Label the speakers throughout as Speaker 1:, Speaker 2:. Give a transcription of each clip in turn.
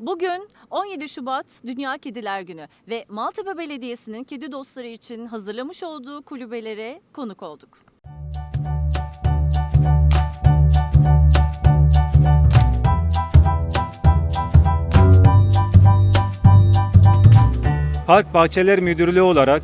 Speaker 1: Bugün 17 Şubat Dünya Kediler Günü ve Maltepe Belediyesi'nin kedi dostları için hazırlamış olduğu kulübelere konuk olduk.
Speaker 2: Park Bahçeler Müdürlüğü olarak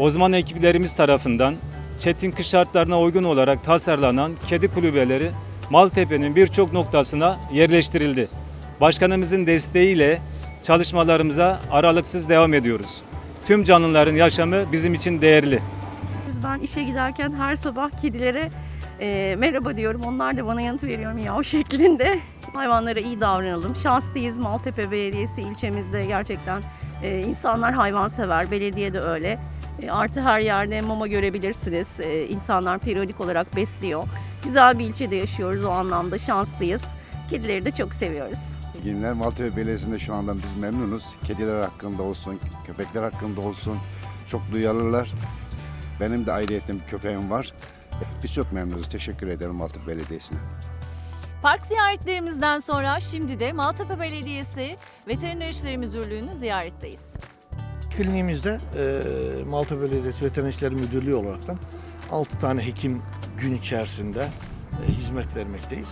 Speaker 2: uzman ekiplerimiz tarafından çetin kış şartlarına uygun olarak tasarlanan kedi kulübeleri Maltepe'nin birçok noktasına yerleştirildi. Başkanımızın desteğiyle çalışmalarımıza aralıksız devam ediyoruz. Tüm canlıların yaşamı bizim için değerli.
Speaker 3: Ben işe giderken her sabah kedilere e, merhaba diyorum. Onlar da bana yanıt veriyor miyav şeklinde. Hayvanlara iyi davranalım. Şanslıyız Maltepe Belediyesi ilçemizde gerçekten e, insanlar hayvansever. Belediye de öyle. E, artı her yerde mama görebilirsiniz. E, insanlar periyodik olarak besliyor. Güzel bir ilçede yaşıyoruz o anlamda şanslıyız. Kedileri de çok seviyoruz.
Speaker 4: Günler Maltepe Belediyesi'nde şu anda biz memnunuz. Kediler hakkında olsun, köpekler hakkında olsun çok duyarlılar. Benim de ayrıyetten bir köpeğim var. Biz çok memnunuz. Teşekkür ederim Maltepe Belediyesi'ne.
Speaker 1: Park ziyaretlerimizden sonra şimdi de Maltepe Belediyesi Veteriner İşleri Müdürlüğü'nü ziyaretteyiz.
Speaker 5: Kliniğimizde e, Malta Belediyesi Veteriner İşleri Müdürlüğü olaraktan 6 tane hekim gün içerisinde e, hizmet vermekteyiz.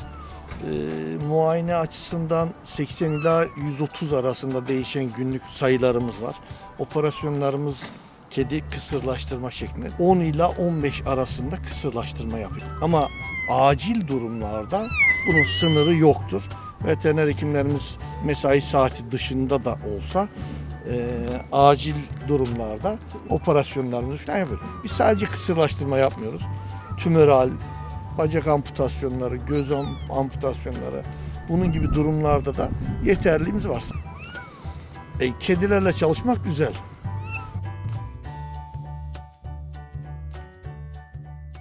Speaker 5: E, muayene açısından 80 ila 130 arasında değişen günlük sayılarımız var. Operasyonlarımız kedi kısırlaştırma şeklinde 10 ila 15 arasında kısırlaştırma yapıyor. Ama acil durumlarda bunun sınırı yoktur. Veteriner hekimlerimiz mesai saati dışında da olsa e, acil durumlarda operasyonlarımızı falan yapıyoruz. Biz sadece kısırlaştırma yapmıyoruz. Tümöral, bacak amputasyonları, göz am- amputasyonları bunun gibi durumlarda da yeterliğimiz varsa. E, kedilerle çalışmak güzel.